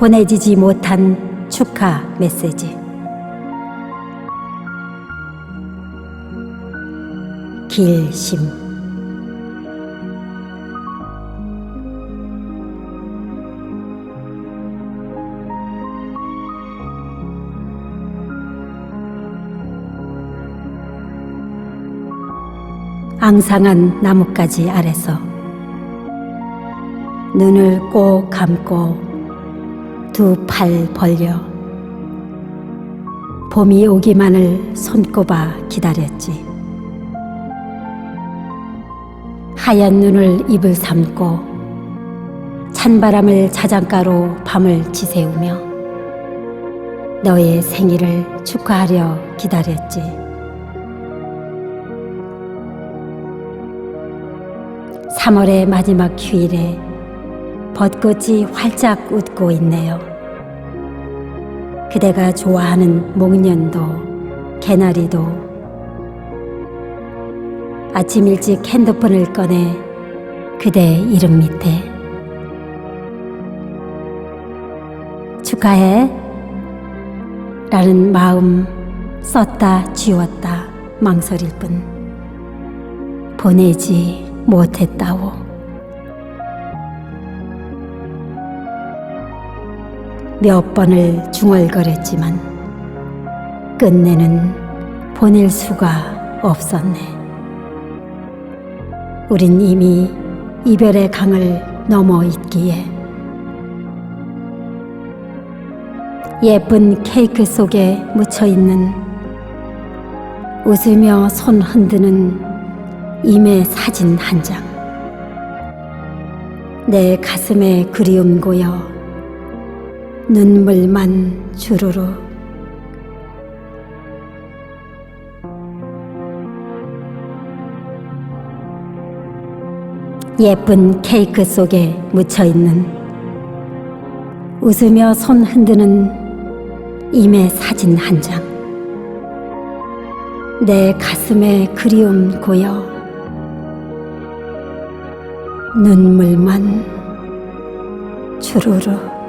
보내지지 못한 축하 메시지. 길심. 앙상한 나뭇가지 아래서 눈을 꼭 감고 두 팔 벌려 봄이 오기만을 손꼽아 기다렸지. 하얀 눈을 입을 삼고 찬바람을 자장가로 밤을 지새우며 너의 생일을 축하하려 기다렸지. 삼월의 마지막 휴일에 벚꽃이 활짝 웃고 있네요. 그대가 좋아하는 목련도 개나리도 아침 일찍 핸드폰을 꺼내 그대 이름 밑에 축하해 라는 마음 썼다 지웠다 망설일 뿐 보내지 못했다오. 몇 번을 중얼거렸지만 끝내는 보낼 수가 없었네. 우린 이미 이별의 강을 넘어 있기에 예쁜 케이크 속에 묻혀 있는 웃으며 손 흔드는 임의 사진 한 장. 내 가슴에 그리움 고여 눈물만 주르르 예쁜 케이크 속에 묻혀 있는 웃으며 손 흔드는 임의 사진 한 장. 내 가슴에 그리움 고여 눈물만 주르르